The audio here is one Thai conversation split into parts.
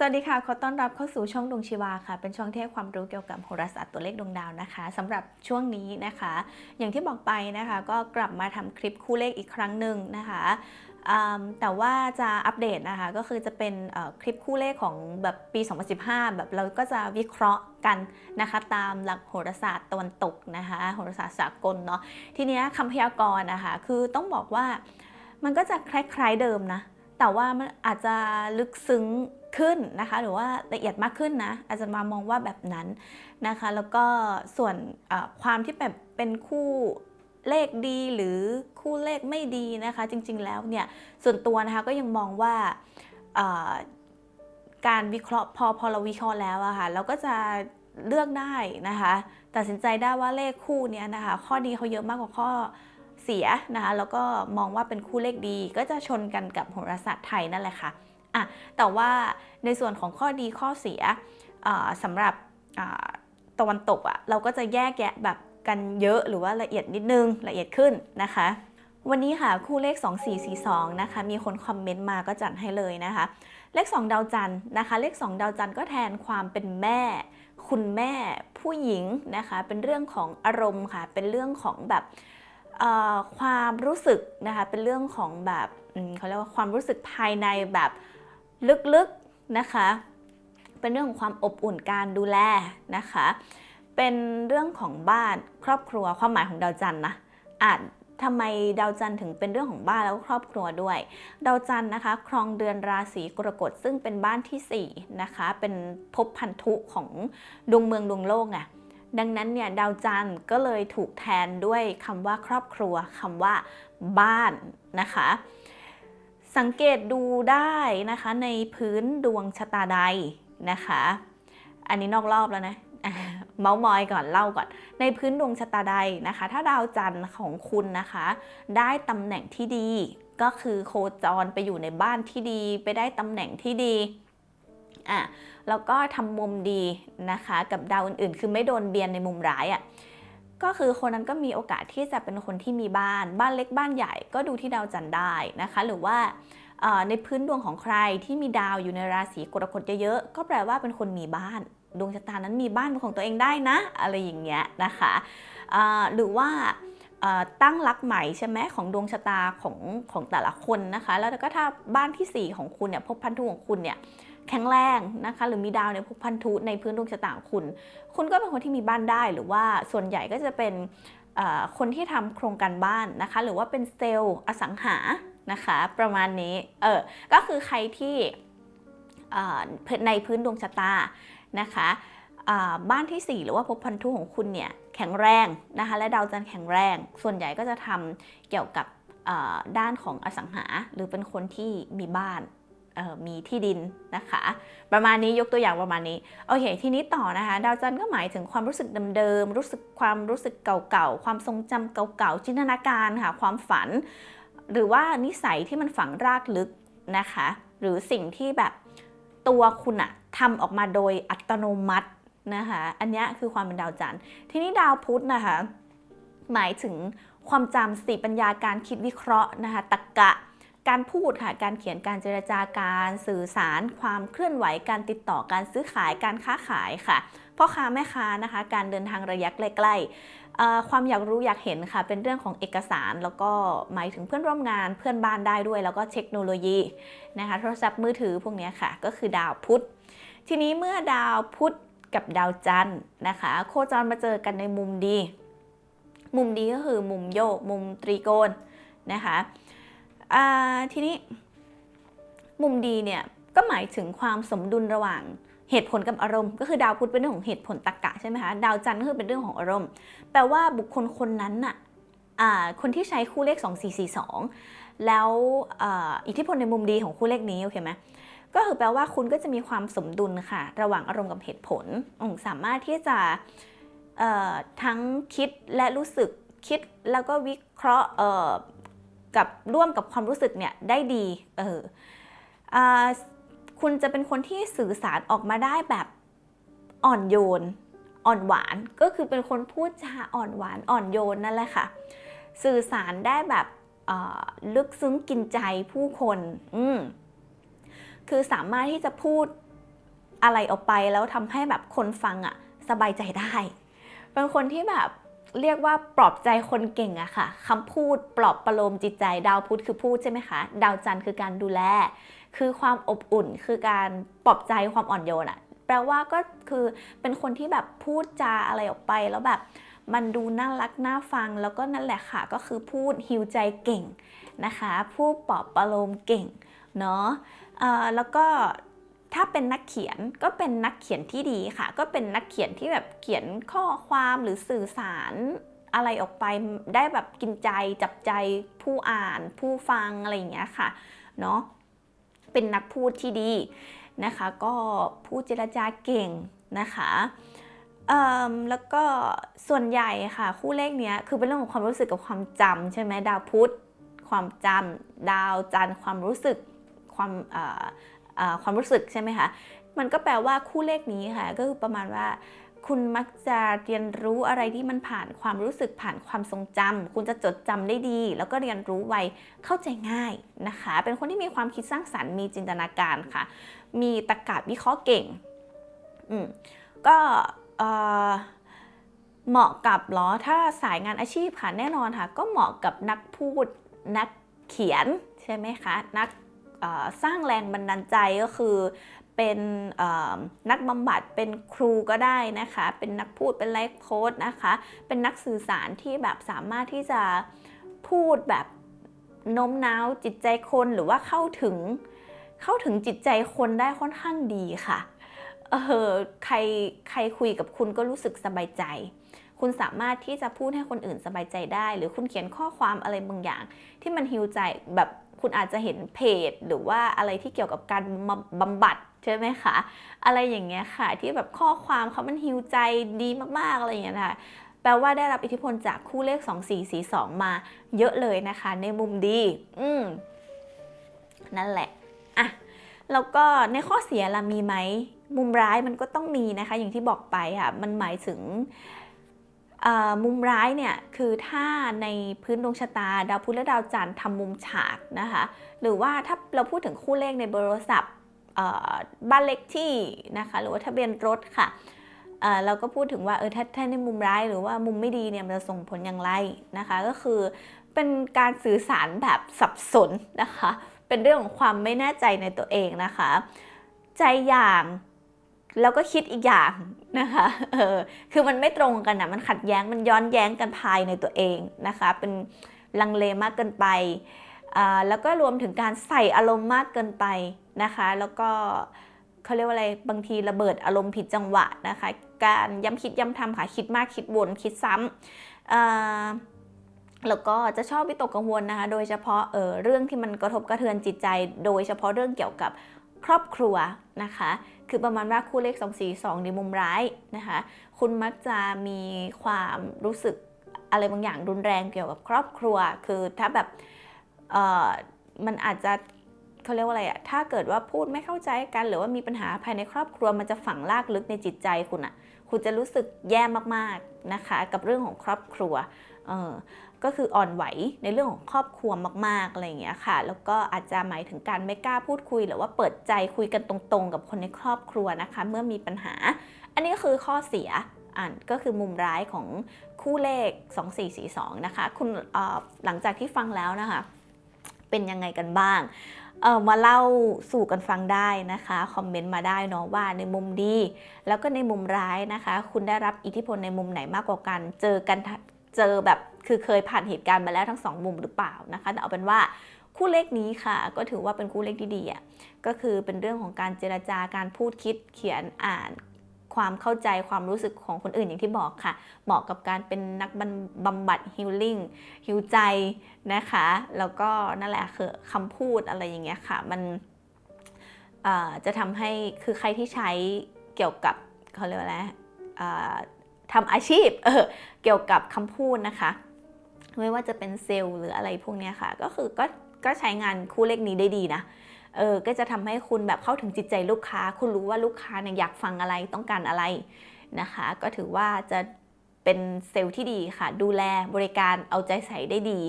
สวัสดีค่ะ ขอต้อนรับเข้าสู่ช่องดวงชีวาค่ะ เป็นช่องที่ให้ความรู้เกี่ยวกับโหราศาสตร์ตัวเลขดวงดาวนะคะสำหรับช่วงนี้นะคะ อย่างที่บอกไปนะคะ ก็กลับมาทำคลิปคู่เลขอีกครั้งหนึ่งนะคะแต่ว่าจะอัปเดตนะคะ ก็คือจะเป็นคลิปคู่เลขของแบบปี 2015 แบบเราก็จะวิเคราะห์กันนะคะตามหลักโหราศาสตร์ตะวันตกนะคะโหราศาสตร์สากลเนาะทีนี้คำพยากรณ์นะคะคือต้องบอกว่ามันก็จะคล้ายๆเดิมนะ แต่ว่ามันอาจจะลึกซึ้งขึ้นนะคะ หรือว่าละเอียดมากขึ้นนะอาจจะมามองว่าแบบนั้นนะคะ แล้วก็ส่วนความที่แบบเป็นคู่เลขดีหรือคู่เลขไม่ดีนะคะ จริงๆแล้วเนี่ยส่วนตัวนะคะก็ยังมองว่าการวิเคราะห์พอพอเราวิเคราะห์แล้วอะค่ะเราก็จะเลือกได้นะคะ ตัดสินใจได้ว่าเลขคู่เนี้ยนะคะ ข้อดีเขาเยอะมากกว่าข้อ เสียนะคะแล้วก็มองว่าเป็นคู่เลขดี ก็จะชนกันกับโหราศาสตร์ไทยนั่นแหละค่ะอะแต่ว่าในส่วนของข้อดีข้อเสียสำหรับตะวันตกอะ่ะเราก็จะแยกแยะแบบกันเยอะหรือว่าละเอียดนิดนึงละเอียดขึ้นนะคะ วันนี้ค่ะคู่เลข 2442นะคะมีคนคอมเมนต์มาก็จัดให้เลยนะคะ เลข 2 ดาวจันทร์นะคะ เลข 2 ดาวจันทร์ก็แทนความเป็นแม่ คุณแม่ผู้หญิงนะคะ เป็นเรื่องของอารมณ์ค่ะ เป็นเรื่องของแบบ ความรู้สึกนะคะเป็นเรื่องของแบบเขาเรียกว่าความรู้สึกภายในแบบลึกๆนะคะ เป็นเรื่องของความอบอุ่นการดูแลนะคะ เป็นเรื่องของบ้านครอบครัวความหมายของดาวจันทร์นะอาจทำไมดาวจันทร์ถึงเป็นเรื่องของบ้านแล้วครอบครัวด้วย ดาวจันทร์นะคะ ครองเดือนราศีกรกฎซึ่งเป็นบ้านที่สี่นะคะ เป็นภพพันธุของดวงเมืองดวงโลกไง ดังนั้นเนี่ยดาวจันทร์ก็เลยถูกแทนด้วยคำว่าครอบครัวคำว่าบ้านนะคะ สังเกตดูได้นะคะในพื้นดวงชะตาใดนะคะ อันนี้นอกรอบแล้วนะเมาส์มอยก่อนเล่าก่อน ในพื้นดวงชะตาใดนะคะ ถ้าดาวจันทร์ของคุณนะคะ ได้ตำแหน่งที่ดีก็คือโคจรไปอยู่ในบ้านที่ดี ไปได้ตำแหน่งที่ดี อะแล้วก็ทำมุมดีนะคะ กับดาวอื่นๆ คือไม่โดนเบียนในมุมร้ายอะ่ะก็คือคนนั้นก็มีโอกาสที่จะเป็นคนที่มีบ้าน บ้านเล็กบ้านใหญ่ก็ดูที่ดาวจันทร์ได้นะคะ หรือว่าในพื้นดวงของใครที่มีดาวอยู่ในราศีกรกฎเยอะๆก็แปลว่าเป็นคนมีบ้านดวงชะตานั้นมีบ้านเป็นของตัวเองได้นะ อะไรอย่างเงี้ยนะคะหรือว่าตั้งรักใหม่ใช่ไหมของดวงชะตาของของแต่ละคนนะคะ แล้วก็ถ้าบ้านทีสี่4 ของคุณเนี่ยพบพันธุของคุณเนี่ย แข็งแรงนะคะ หรือมีดาวในภพพันธุในพื้นดวงชะตางคุณ คุณก็เป็นคนที่มีบ้านได้หรือว่าส่วนใหญ่ก็จะเป็นคนที่ทำโครงการบ้านนะคะ หรือว่าเป็นเซลล์อสังหานะคะ ประมาณนี้เออก็คือใครที่ในพื้นดวงชะตานะคะบ้านที่ 4 หรือว่าภพพันธุของคุณเนี่ยแข็งแรงนะคะและดาวจันทร์แข็งแรง ส่วนใหญ่ก็จะทำเกี่ยวกับด้านของอสังหา หรือเป็นคนที่มีบ้าน มีที่ดินนะคะ ประมาณนี้ยกตัวอย่างประมาณนี้โอเคทีนี้ต่อนะคะ ดาวจันทร์ก็หมายถึงความรู้สึกเดิมๆรู้สึกความรู้สึกเก่าๆความทรงจำเก่าๆจินตนาการค่ะความฝัน หรือว่านิสัยที่มันฝังรากลึกนะคะ หรือสิ่งที่แบบตัวคุณอะทำออกมาโดยอัตโนมัตินะคะอันนี้คือความเป็นดาวจันทร์ทีนี้ดาวพุธนะคะ หมายถึงความจำสติปัญญาการคิดวิเคราะห์นะคะตรรกะ การพูดค่ะ การเขียนการเจรจาการสื่อสาร ความเคลื่อนไหว การติดต่อการซื้อขายการค้าขายค่ะพ่อค้าแม่ค้านะคะ การเดินทางระยะใกล้ๆความอยากรู้อยากเห็นค่ะ เป็นเรื่องของเอกสารแล้วก็หมายถึงเพื่อนร่วมงานเพื่อนบ้านได้ด้วย แล้วก็เทคโนโลยีนะคะโทรศัพท์มือถือพวกนี้ค่ะ ก็คือดาวพุธ ทีนี้เมื่อดาวพุธกับดาวจันทร์นะคะ โคจรมาเจอกันในมุมดี มุมดีก็คือมุมโยก มุมตรีโกณนะคะ ทีนี้มุมดีเนี่ยก็หมายถึงความสมดุลระหว่างเหตุผลกับอารมณ์ ก็คือดาวพุธเป็นเรื่องของเหตุผลตรรกะใช่ไหมคะดาวจันทร์ก็คือเป็นเรื่องของอารมณ์แปลว่าบุคคลคนนั้นน่ะคนที่ใช้คู่เลข 2442 แล้วออิทธิพลในมุมดีของคู่เลขนี้โอเคไหมก็คือแปลว่าคุณก็จะมีความสมดุลค่ะ ระหว่างอารมณ์กับเหตุผลสามารถที่จะทั้งคิดและรู้สึกคิดแล้วก็วิเคราะห์ กับร่วมกับความรู้สึกเนี่ยได้ดีเออคุณจะเป็นคนที่สื่อสารออกมาได้แบบอ่อนโยน อ่อนหวานก็คือเป็นคนพูดจาอ่อนหวานอ่อนโยนนั่นแหละค่ะ สื่อสารได้แบบลึกซึ้งกินใจผู้คนอืคือสามารถที่จะพูดอะไรออกไปแล้วทำให้แบบคนฟังอะสบายใจได้เป็นคนที่แบบ เรียกว่าปลอบใจคนเก่งอะค่ะคำพูดปลอบประโลมจิตใจ ดาวพุธคือพูดใช่ไหมคะ ดาวจันทร์คือการดูแล คือความอบอุ่น คือการปลอบใจความอ่อนโยนอะแปลว่าก็คือเป็นคนที่แบบพูดจาอะไรออกไปแล้วแบบมันดูน่ารักน่าฟังแล้วก็นั่นแหละค่ะ ก็คือพูดฮิวใจเก่งนะคะพูดปลอบประโลมเก่งเนาะเอ่อแล้วก็ ถ้าเป็นนักเขียนก็เป็นนักเขียนที่ดีค่ะ ก็เป็นนักเขียนที่แบบเขียนข้อความหรือสื่อสารอะไรออกไปได้แบบกินใจจับใจผู้อ่าน ผู้ฟังอะไรอย่างเงี้ยค่ะเนาะเป็นนักพูดที่ดีนะคะ ก็พูดเจรจาเก่งนะคะแล้วก็ส่วนใหญ่ค่ะ คู่เลขเนี้ยคือเป็นเรื่องของความรู้สึกกับความจำใช่ไหมดาวพุธความจำดาวจันทร์ความรู้สึกความ ความรู้สึกใช่ไหมคะ มันก็แปลว่าคู่เลขนี้ค่ะ ก็คือประมาณว่าคุณมักจะเรียนรู้อะไรที่มันผ่านความรู้สึกผ่านความทรงจำคุณจะจดจำได้ดี แล้วก็เรียนรู้ไวเข้าใจง่ายนะคะ เป็นคนที่มีความคิดสร้างสรรค์มีจินตนาการค่ะ มีตรรกะวิเคราะห์เก่งอืมก็เหมาะกับหรอถ้าสายงานอาชีพค่ะแน่นอนค่ะ ก็เหมาะกับนักพูดนักเขียนใช่ไหมคะนัก สร้างแรงบันดาลใจก็คือเป็นนักบำบัดเป็นครูก็ได้นะคะ เป็นนักพูดเป็นไลฟ์โค้ดนะคะ เป็นนักสื่อสารที่แบบสามารถที่จะพูดแบบโน้มน้าวจิตใจคนหรือว่าเข้าถึงเข้าถึงจิตใจคนได้ค่อนข้างดีค่ะเออใครใครคุยกับคุณก็รู้สึกสบายใจ คุณสามารถที่จะพูดให้คนอื่นสบายใจได้ หรือคุณเขียนข้อความอะไรบางอย่าง ที่มันฮิวใจแบบ คุณอาจจะเห็นเพจ หรือว่าอะไรที่เกี่ยวกับการบำบัดใช่ไหมคะอะไรอย่างเงี้ยค่ะ ที่แบบข้อความเขามันฮิวใจดีมากๆอะไรอย่างเงี้ยนะคะแปลว่าได้รับอิทธิพลจากคู่เลข 2 4 4 2 มาเยอะเลยนะคะ ในมุมดี อืมนั่นแหละอะแล้วก็ในข้อเสียละมีไหมมุมร้ายมันก็ต้องมีนะคะ อย่างที่บอกไปค่ะ มันหมายถึง มุมร้ายเนี่ยคือถ้าในพื้นดวงชะตา ดาวพุธและดาวจันทร์ทำมุมฉากนะคะหรือว่าถ้าเราพูดถึงคู่เลขในเบอร์โทรศัพท์เอ่อบ้านเลขที่นะคะหรือว่าทะเบียนรถค่ะเอ่อเราก็พูดถึงว่าเออถ้าถ้าในมุมร้ายหรือว่ามุมไม่ดีเนี่ยมันจะส่งผลอย่างไรนะคะ ก็คือเป็นการสื่อสารแบบสับสนนะคะ เป็นเรื่องของความไม่แน่ใจในตัวเองนะคะ ใจอย่าง แล้วก็คิดอีกอย่างนะคะเออคือมันไม่ตรงกันนะมันขัดแย้งมันย้อนแย้งกันภายในตัวเองนะคะ เป็นลังเลมากเกินไปแล้วก็รวมถึงการใส่อารมณ์มากเกินไปนะคะ แล้วก็เขาเรียกว่าอะไรบางทีระเบิดอารมณ์ผิดจังหวะนะคะ การย้ำคิดย้ำทำค่ะคิดมากคิดวนคิดซ้ำแล้วก็จะชอบวิตกกังวลนะคะ โดยเฉพาะเออเรื่องที่มันกระทบกระเทือนจิตใจ โดยเฉพาะเรื่องเกี่ยวกับครอบครัวนะคะ คือประมาณว่าคู่เลข 2 4 2 ในมุมร้ายนะคะ คุณมักจะมีความรู้สึกอะไรบางอย่างรุนแรงเกี่ยวกับครอบครัว คือถ้าแบบมันอาจจะเขาเรียกว่าอะไรอะถ้าเกิดว่าพูดไม่เข้าใจกัน หรือว่ามีปัญหาภายในครอบครัวมันจะฝังลากลึกในจิตใจคุณอะคุณจะรู้สึกแย่มากๆนะคะ กับเรื่องของครอบครัว เออ ก็คืออ่อนไหวในเรื่องของครอบครัวมากๆอะไรอย่างเงี้ยค่ะ แล้วก็อาจจะหมายถึงการไม่กล้าพูดคุย หรือว่าเปิดใจคุยกันตรงๆ กับคนในครอบครัวนะคะ เมื่อมีปัญหา อันนี้ก็คือข้อเสียอ่านก็คือมุมร้ายของคู่เลข 2442 นะคะ คุณอ่อหลังจากที่ฟังแล้วนะคะ เป็นยังไงกันบ้างเออมาเล่าสู่กันฟังได้นะคะ คอมเมนต์มาได้เนาะว่าในมุมดี แล้วก็ในมุมร้ายนะคะ คุณได้รับอิทธิพลในมุมไหนมากกว่ากัน เจอกันเจอแบบ คือเคยผ่านเหตุการณ์มาแล้วทั้งสองมุมหรือเปล่านะคะ แต่เอาเป็นว่าคู่เลขนี้ค่ะ ก็ถือว่าเป็นคู่เลขที่ดีอะก็คือเป็นเรื่องของการเจรจาการพูดคิดเขียนอ่านความเข้าใจความรู้สึกของคนอื่นอย่างที่บอกค่ะ เหมาะกับการเป็นนักบำบัดฮิลลิ่งฮิวใจนะคะ แล้วก็นั่นแหละคือคำพูดอะไรอย่างเงี้ยค่ะ มันจะทำให้คือใครที่ใช้เกี่ยวกับเขาเรียกว่าอะไรทำอาชีพเออเกี่ยวกับคำพูดนะคะ ไม่ว่าจะเป็นเซลล์หรืออะไรพวกนี้ค่ะ ก็คือก็ก็ใช้งานคู่เลขนี้ได้ดีนะเออก็จะทำให้คุณแบบเข้าถึงจิตใจลูกค้า คุณรู้ว่าลูกค้าเนี่ยอยากฟังอะไรต้องการอะไรนะคะ ก็ถือว่าจะเป็นเซลล์ที่ดีค่ะ ดูแลบริการเอาใจใส่ได้ดี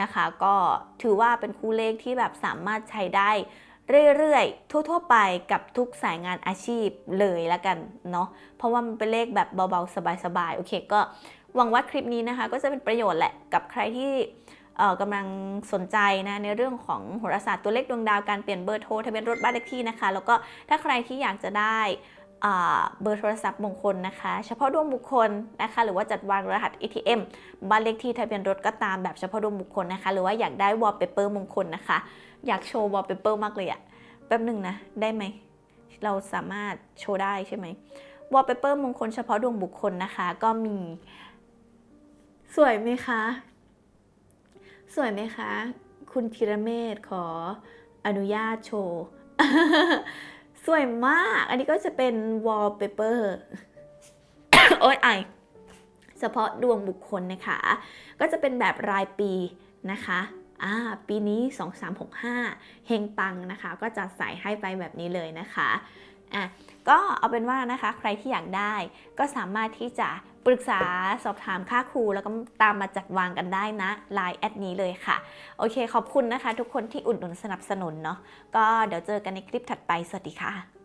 นะคะ ก็ถือว่าเป็นคู่เลขที่แบบสามารถใช้ได้เรื่อยๆ ทั่ว ๆ ไปกับทุกสายงานอาชีพเลยละกันเนาะ เพราะว่ามันเป็นเลขแบบเบา ๆ สบาย ๆ โอเค ก็ หวังว่าคลิปนี้นะคะ ก็จะเป็นประโยชน์แหละกับใครที่กำลังสนใจนะในเรื่องของโหราศาสตร์ตัวเลขดวงดาวการเปลี่ยนเบอร์โทรทะเบียนรถบ้านเลขที่นะคะ แล้วก็ถ้าใครที่อยากจะได้เบอร์โทรศัพท์มงคลนะคะ เฉพาะดวงบุคคลนะคะ หรือว่าจัดวางรหัส ATM บ้านเลขที่ทะเบียนรถก็ตามแบบเฉพาะดวงบุคคลนะคะ หรือว่าอยากได้วอลเปเปอร์มงคลนะคะ อยากโชว์วอลเปเปอร์มากเลยอะแป๊บหนึ่งนะ ได้ไหม เราสามารถโชว์ได้ใช่ไหมวอลเปเปอร์มงคลเฉพาะดวงบุคคลนะคะ ก็มี สวยไหมคะ สวยไหมคะ คุณธีรเมธขออนุญาตโชว์ สวยมาก อันนี้ก็จะเป็นวอลเปเปอร์โอ๊ยไอเฉพาะดวงบุคคลนะคะ ก็จะเป็นแบบรายปีนะคะอ่าปีนี้ 2365 เฮงปังนะคะ ก็จะใส่ให้ไปแบบนี้เลยนะคะอะก็เอาเป็นว่านะคะใครที่อยากได้ก็สามารถที่จะ ปรึกษาสอบถามค่าครู แล้วก็ตามมาจัดวางกันได้นะไลน์แอดนี้เลยค่ะ โอเคขอบคุณนะคะ ทุกคนที่อุดหนุนสนับสนุนเนาะก็เดี๋ยวเจอกันในคลิปถัดไป สวัสดีค่ะ